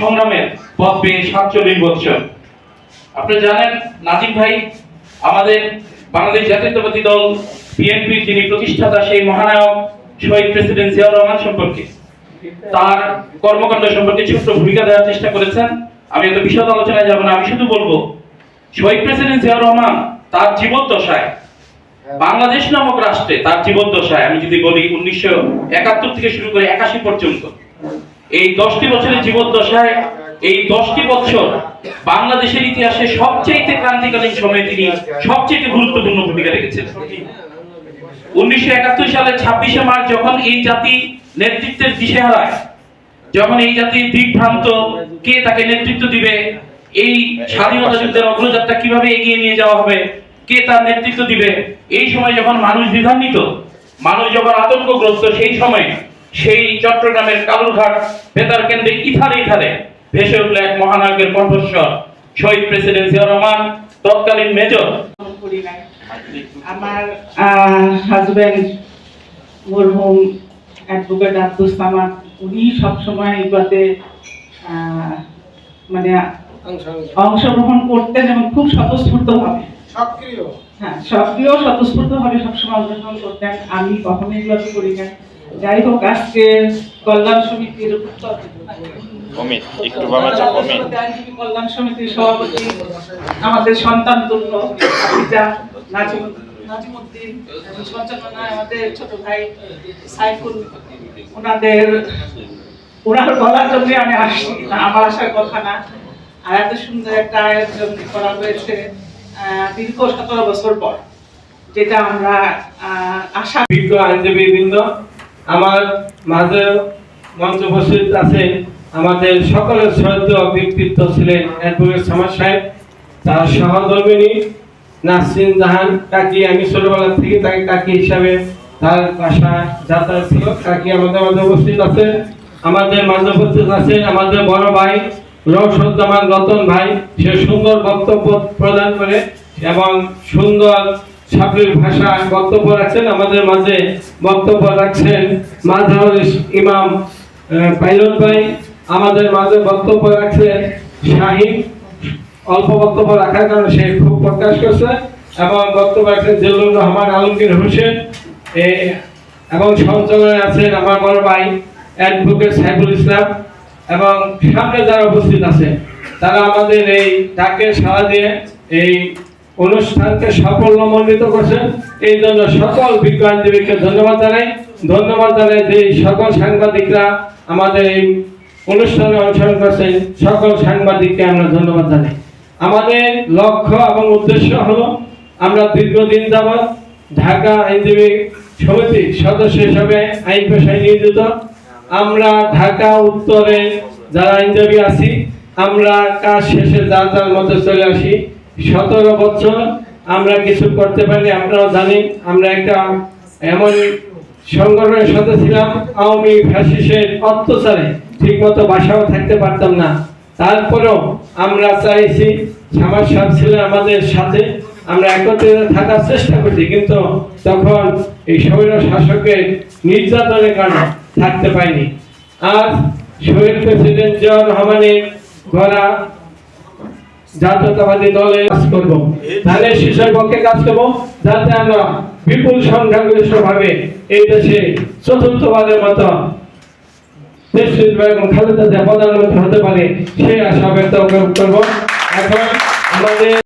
সংগ্রামের পথ পেয়ে সাতচল্লিশ বছর। আপনি জানেন, নাজিম ভাই, আমাদের বাংলাদেশ জাতীয়তাবাদী দল বিএনপির যিনি প্রতিষ্ঠাতা, সেই মহানায়ক শহীদ প্রেসিডেন্ট জিয়াউর রহমান সম্পর্কে। তার কর্মকাণ্ড সম্পর্কে ছোট্ট ভূমিকা দেওয়ার চেষ্টা করেছেন। আমি এত বিশদ আলোচনায় যাব না, আমি শুধু বলব, শহীদ প্রেসিডেন্ট জিয়াউর রহমান তার জীবদ্দশায়, বাংলাদেশ নামক রাষ্ট্রে তার জীবদ্দশায়, আমি যদি বলি উনিশশো একাত্তর থেকে শুরু করে একাশি পর্যন্ত এই দশটি বছরের জীবদ্দশায়, এই দশটি বছর বাংলাদেশের ইতিহাসে সবচেয়ে ক্রান্তিকালীন সময়ে তিনি সবচেয়ে গুরুত্বপূর্ণ ভূমিকা রেখেছেন। উনিশশো একাত্তর সালের ছাব্বিশে মার্চ যখন এই জাতি নেতৃত্বের দিশে হারায় যখন এই জাতি দিকভ্রান্ত কে তাকে নেতৃত্ব দিবে, এই স্বাধীনতা যুদ্ধের অগ্রযাত্রা কীভাবে এগিয়ে নিয়ে যাওয়া হবে, কে তার নেতৃত্ব দিবে, এই সময় যখন মানুষ দ্বিধান্বিত, মানুষ যখন আতঙ্কগ্রস্ত, সেই সময় সেই চট্টগ্রামের কালুরঘাট বেতার কেন্দ্রে ইথারে ইথারে ভেসে উঠল এক মহানায়কের কণ্ঠস্বর। শহীদ প্রেসিডেন্ট জিয়া রহমান তৎকালীন মেজর। আমার হাজবেন্ড মরহুম অ্যাডভোকেট আব্দুল সামাদ উনি সবসময় এগুলোতে আহ, মানে অংশগ্রহণ করতেন এবং খুব স্বতঃস্ফূর্তভাবে। সক্রিয়। হ্যাঁ সক্রিয় স্বতঃস্ফূর্তভাবে সবসময় অংশগ্রহণ করতেন। আমি কখনোই এগুলোতে করি না যাই হোক আজকে কল্যাণ সমিতির অমিত একটু বামে যাও অমিত কল্যাণ সমিতির সভাপতি আমাদের সন্তান তুল্য আফিজা নাজিম নাজিমুদ্দিন সঞ্চালনায় আমাদের ছোট ভাই সাইফুল। ওনাদের ওনার বলার জন্য আমি আসছি না আমার আসার কথা না। আর এত সুন্দর একটা আয়োজন করা হয়েছে আহ, দীর্ঘ সতেরো বছর পর যেটা আমরা আহ, আশা বিজ্ঞ আইনজীবী বৃন্দ আমার মাঝে মঞ্চ উপস্থিত আছে আমাদের সকলের শ্রদ্ধেয় ব্যক্তিত্ব ছিলেন অ্যাডভোকেট সামাদ সাহেব, তার সহধর্মিনী নাসরিন জাহান, কাকি আমি ছোটবেলা থেকে তাকে কাকি হিসাবে তার বাসা যাতায়াত ছিল। কাকি আমাদের মাঝে উপস্থিত আছে আমাদের মাঝে উপস্থিত আছে আমাদের বড় ভাই রৌশদ্দামান রতন ভাই। সে সুন্দর বক্তব্য প্রদান করে এবং সুন্দর ছাত্রের ভাষা বক্তব্য রাখছেন। আমাদের মাঝে বক্তব্য রাখছেন মাঝহর ইমাম পাইলট ভাই। আমাদের মাঝে বক্তব্য রাখছেন শাহিন অল্প বক্তব্য রাখার কারণে সে খুব প্রকাশ করছে এবং বক্তব্য রাখছেন জেলুর রহমান, আলমগীর হোসেন। এবং সঞ্চালনে আছেন আমার বড় ভাই অ্যাডভোকেট সাইফুল ইসলাম এবং সামনে যারা উপস্থিত আছে তারা আমাদের এই ডাকে সাড়া দিয়ে এই অনুষ্ঠানকে সাফল্যমণ্ডিত করছেন। এই জন্য সকল বিজ্ঞ আইনজীবীকে ধন্যবাদ জানাই। ধন্যবাদ জানাই যে সকল সাংবাদিকরা আমাদের এই অনুষ্ঠানে অংশগ্রহণ করছেন। সকল সাংবাদিককে আমরা ধন্যবাদ জানাই। আমাদের লক্ষ্য এবং উদ্দেশ্য হলো, আমরা দীর্ঘদিন যাবৎ ঢাকা আইনজীবী সমিতির সদস্য হিসাবে আইন পেশায় নিয়োজিত। আমরা ঢাকা উত্তরে যারা আইনজীবী আছি, আমরা কাজ শেষে যার যার মধ্যে চলে আসি। সতেরো বছর আমরা কিছু করতে পারি আপনারা জানেন আমরা একটা এমন সংগঠনের সাথে ছিলাম, আওয়ামী ফ্যাসিস্টের অত্যাচারে ঠিকমতো বাসাও থাকতে পারতাম না। তারপরেও আমরা চাইছি সামাজ সাহেব ছিলেন আমাদের সাথে, আমরা একত্রিত থাকার চেষ্টা করছি, কিন্তু তখন এই স্বৈর শাসকের নির্যাতনের কারণে থাকতে পাইনি আজ শহীদ প্রেসিডেন্ট জিয়াউর রহমানের গড়া জাতীয়তাবাদী দলে কাজ করব। ধানের শিশুর পক্ষে কাজ করব, যাতে আমরা বিপুল সংখ্যাগরিষ্ঠ ভাবে এই দেশে চতুর্থবারের মতো দেশ বেগম খালেদা জিয়া প্রধানমন্ত্রী হতে পারে, সেই আশা ব্যক্ত করব। এখন আমাদের